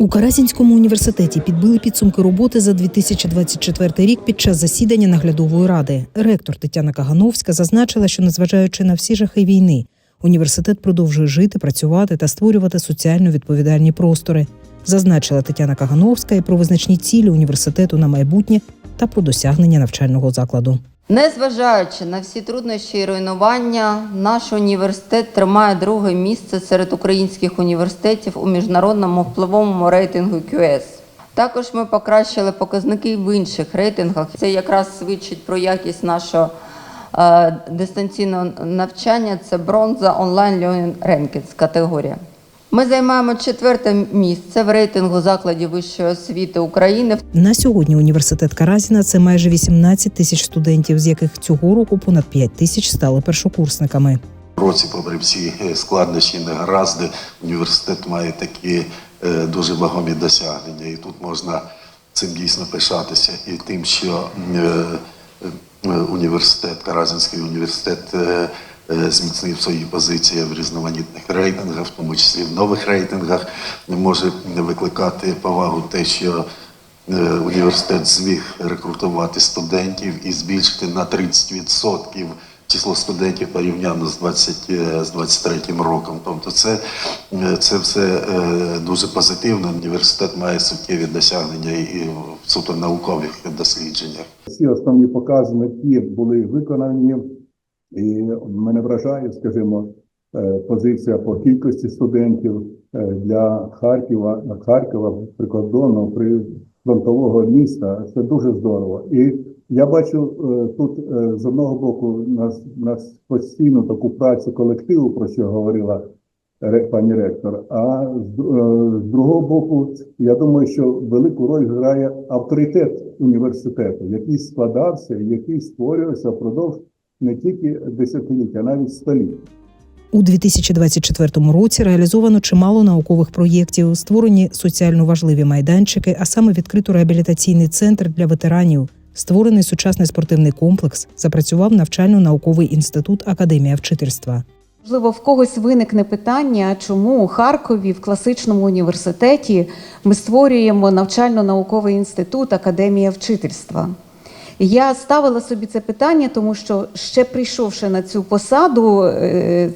У Каразінському університеті підбили підсумки роботи за 2024 рік під час засідання наглядової ради. Ректор Тетяна Кагановська зазначила, що незважаючи на всі жахи війни, університет продовжує жити, працювати та створювати соціально відповідальні простори. Зазначила Тетяна Кагановська і про визначні цілі університету на майбутнє та про досягнення навчального закладу. Незважаючи на всі труднощі і руйнування, наш університет тримає друге місце серед українських університетів у міжнародному впливовому рейтингу QS. Також ми покращили показники в інших рейтингах. Це якраз свідчить про якість нашого е, дистанційного навчання. Це бронза онлайн Rankings категорія. Ми займаємо четверте місце в рейтингу закладів вищої освіти України. На сьогодні університет Каразіна це майже 18 тисяч студентів, з яких цього року понад 5 тисяч стали першокурсниками. році, попри всі е, складнощі, негаразди, університет має такі е, дуже вагомі досягнення. І тут можна цим дійсно пишатися. І тим, що е, е, університет, Каразинський університет зміцнив свої позиції в різноманітних рейтингах, в тому числі в нових рейтингах, не може викликати повагу те, що Е, університет зміг рекрутувати студентів і збільшити на 30% число студентів порівняно з 20, е, з 23 роком. Тобто це, е, це все е, дуже позитивно. Університет має суттєві досягнення і в суто наукових дослідженнях. Всі основні показники були виконані, і мене вражає, скажімо, е, позиція по кількості студентів е, для Харкова, Харкова прикордонного при фронтового міста. Це дуже здорово. І я бачу е, тут з одного боку нас, нас постійну таку працю колективу, про що говорила пані ректор. А з другого боку, я думаю, що велику роль грає авторитет університету, який складався, який створювався впродовж не тільки десятиліття, а навіть століть. У 2024 році реалізовано чимало наукових проєктів, створені соціально важливі майданчики, а саме відкрито реабілітаційний центр для ветеранів, створений сучасний спортивний комплекс, запрацював навчально-науковий інститут Академія вчительства. Можливо, в когось виникне питання, чому у Харкові в класичному університеті ми створюємо навчально-науковий інститут Академія вчительства. Я ставила собі це питання, тому що ще прийшовши на цю посаду,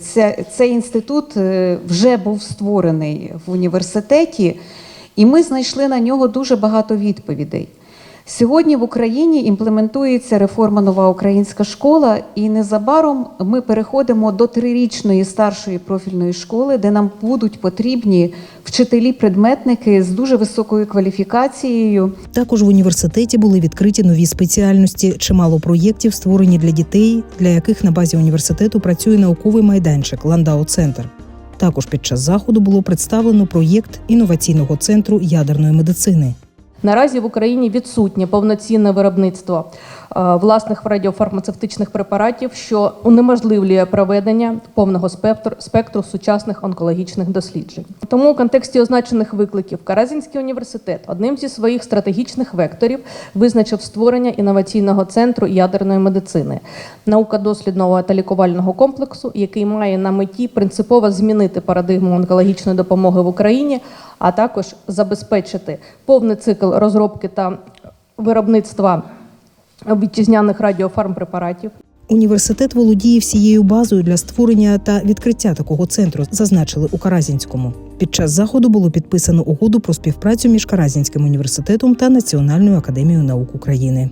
це, цей інститут е, вже був створений в університеті, і ми знайшли на нього дуже багато відповідей. Сьогодні в Україні імплементується реформа нова українська школа, і незабаром ми переходимо до трирічної старшої профільної школи, де нам будуть потрібні вчителі-предметники з дуже високою кваліфікацією. Також в університеті були відкриті нові спеціальності, чимало проєктів створені для дітей, для яких на базі університету працює науковий майданчик Ландау Центр. Також під час заходу було представлено проєкт інноваційного центру ядерної медицини. Наразі в Україні відсутнє повноцінне виробництво власних радіофармацевтичних препаратів, що унеможливлює проведення повного спектру, спектру сучасних онкологічних досліджень. Тому у контексті означених викликів Каразінський університет одним зі своїх стратегічних векторів визначив створення інноваційного центру ядерної медицини, наука-дослідного та лікувального комплексу, який має на меті принципово змінити парадигму онкологічної допомоги в Україні, а також забезпечити повний цикл розробки та виробництва вітчизняних радіофармпрепаратів. Університет володіє всією базою для створення та відкриття такого центру, зазначили у Каразінському. Під час заходу було підписано угоду про співпрацю між Каразінським університетом та Національною академією наук України.